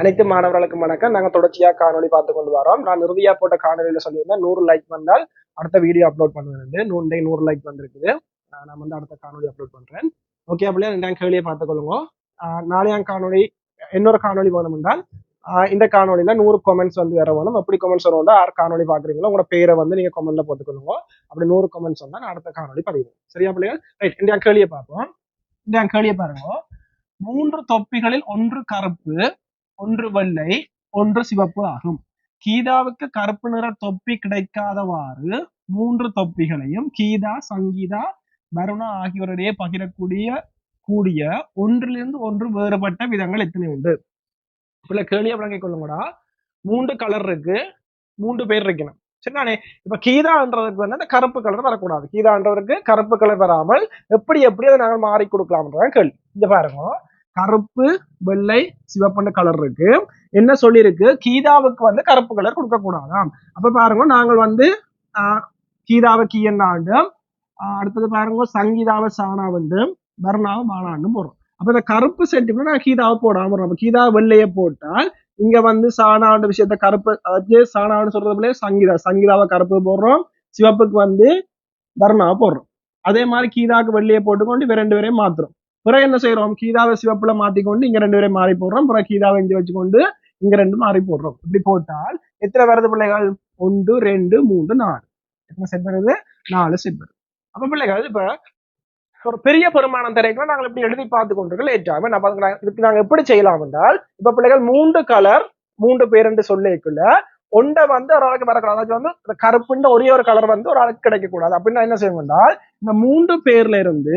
அனைத்து மாணவர்களுக்கும் வணக்கம். நாங்கள் தொடர்ச்சியாக காணொளி பார்த்து கொண்டு வரோம். நான் இறுதியா போட்ட காணொலியில் சொல்லியிருந்தேன் நூறு லைக் வந்தால் அடுத்த வீடியோ அப்லோட் பண்ணுவேன். நூறு நூறு லைக் வந்திருக்குது. நான் வந்து அடுத்த காணொலி அப்லோட் பண்றேன். ஓகே அப்படியே ரெண்டாம் கேள்வியை பார்த்துக்கொள்ளுங்க நாளையாம் காணொலி இன்னொரு காணொளி வேணும் என்றால் இந்த காணொலியில் நூறு கமெண்ட்ஸ் வந்து வேற வேணும். எப்படி கமெண்ட்ஸ் வரும் யார் காணொலி பார்க்குறீங்களோ உங்களோட பேரை வந்து நீங்கள் கமெண்ட்ல போட்டுக்கொள்ளுங்க அப்படி நூறு கமெண்ட்ஸ் வந்தால் நான் அடுத்த காணொலி பதிவேன். சரியா பிள்ளைகள்? ரைட் இந்த கேள்வியை பார்ப்போம். இந்த கேள்வியை பாருங்க. மூன்று தொப்பிகளில் ஒன்று கருப்பு ஒன்று வெள்ளை ஒன்று சிவப்பு ஆகும். கீதாவுக்கு கருப்பு நிற தொப்பி கிடைக்காதவாறு மூன்று தொப்பிகளையும் கீதா சங்கீதா வருணா ஆகியோரிடையே பகிரக்கூடிய கூடிய ஒன்றிலிருந்து ஒன்று வேறுபட்ட விதங்கள் எத்தனை உண்டு? இப்ப கேள்வியை விளங்கிக் கொள்ளுங்கடா. மூன்று கலர் இருக்கு மூன்று பேர் இருக்கணும். சரிதானே? இப்ப கீதான்றதுக்கு வந்து அந்த கருப்பு கலர் வரக்கூடாது. கீதான்றதுக்கு கருப்பு கலர் வராமல் எப்படி எப்படி அதை நாங்கள் மாறி கொடுக்கலாம்ன்றதான் கேள்வி. இங்க பாருங்க. கருப்பு வெள்ளை சிவப்புன்னு கலர் இருக்கு. என்ன சொல்லியிருக்கு? கீதாவுக்கு வந்து கருப்பு கலர் கொடுக்க கூடாதாம் அப்ப பாருங்க நாங்கள் வந்து கீதாவை கீயன்னாண்டும் அடுத்தது பாருங்க சங்கீதாவை சாணா வந்து வர்ணாவை மானாண்டும் போடுறோம் அப்ப இந்த கருப்பு சென்டிமெண்ட் நான் கீதாவை போடாம வரும். அப்ப கீதா வெள்ளையை போட்டால் இங்க வந்து சாணாண்ட விஷயத்த கருப்பு அதாவது சாணாண்டு சொல்றதுல சங்கீதா சங்கீதாவை கருப்பு போடுறோம். சிவப்புக்கு வந்து வர்ணாவை போடுறோம். அதே மாதிரி கீதாவுக்கு வெள்ளையை போட்டுக்கொண்டு இவ ரெண்டு பேரையும் மாத்துறோம். பிறகு என்ன செய்யறோம் கீதாவை சிவப்புல மாத்திக்கொண்டு இங்க ரெண்டு பேரையும் மாறி போடுறோம். பிறகு கீதாவை இங்க வச்சுக்கொண்டு இங்க ரெண்டு மாறி போடுறோம். இப்படி போட்டால் எத்தனை வருது பிள்ளைகள்? ஒன்று ரெண்டு மூன்று நாலு. எத்தனை செட் வருது? நாலு செட் வருது. அப்ப பிள்ளைகள் இப்ப ஒரு பெரிய பெருமானம் திரைக்கலாம் நாங்கள் இப்படி எழுதி பார்த்து கொண்டிருக்க லேட் நான் இதுக்கு நாங்க எப்படி செய்யலாம் என்றால் இப்ப பிள்ளைகள் மூன்று கலர் மூன்று பேர் என்று சொல்லிக்குள்ள ஒன்றை வந்து ஒரு ஆளுக்கு வரக்கூடாது அதாச்சும் வந்து இந்த கருப்புன்ற ஒரே ஒரு கலர் வந்து ஒரு ஆளுக்கு கிடைக்க கூடாது அப்படின்னா என்ன செய்யணும் என்றால் இந்த மூன்று பேர்ல இருந்து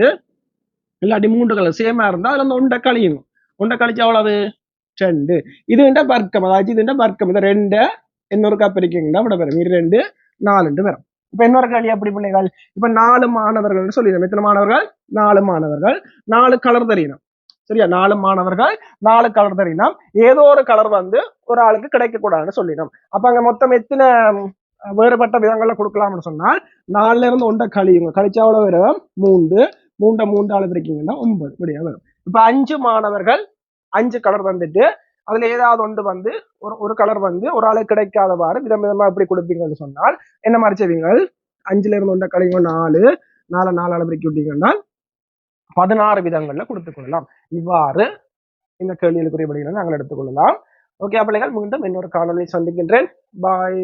இல்லாட்டி மூன்று கலர் சேமா இருந்தா அதுல வந்து ஒன்றை கழியும் ஒன்றை கழிச்சு அவ்வளவு ரெண்டு. இதுண்ட வர்க்கம் அதாச்சும் இதுண்ட வர்க்கம் இது ரெண்டு. இன்னொரு கப் இருக்கீங்கன்னா விட வரும் இது ரெண்டு நாலுண்டு வரும் இப்ப இன்னொரு கேள்வி அப்படி பிள்ளைகள்? இப்ப நாலு மாணவர்கள் சொல்லிடுறோம் எத்தனை மாணவர்கள்? நாலு மாணவர்கள். நாலு கலர் தெரியணும் சரியா? நாலு மாணவர்கள் நாலு கலர் தெரியணும் ஏதோ ஒரு கலர் வந்து ஒரு ஆளுக்கு கிடைக்கக்கூடாதுன்னு சொல்லிடும் அப்ப அங்க மொத்தம் எத்தனை வேறுபட்ட விதங்கள்ல கொடுக்கலாம்னு சொன்னால் நாலுல இருந்து ஒன்றை கழியுங்க கழிச்சா எவ்வளவு வரும் மூன்று. மூண்டை மூன்று ஆளு ஒன்பது. இப்படியா வரும். இப்ப அஞ்சு மாணவர்கள் அஞ்சு கலர் வந்துட்டு அதுல ஏதாவது ஒன்று வந்து ஒரு ஒரு கலர் வந்து ஒரு ஆளுக்கு கிடைக்காதவாறு விதம் விதமா எப்படி கொடுப்பீங்கன்னு சொன்னால் என்ன மாதிரி செய்வீங்க அஞ்சுல இருந்து ஒன்றை கலைங்க நாலு. நாலு நாலு அளவு பிரிக்கி விட்டீங்கன்னா பதினாறு விதங்கள்ல கொடுத்துக் கொள்ளலாம். இவ்வாறு இந்த கேள்வியில் குறிப்பிடுகளை நாங்கள் எடுத்துக்கொள்ளலாம் ஓகே பிள்ளைகள் மீண்டும் இன்னொரு காணொலியை சந்திக்கின்றேன். பாய்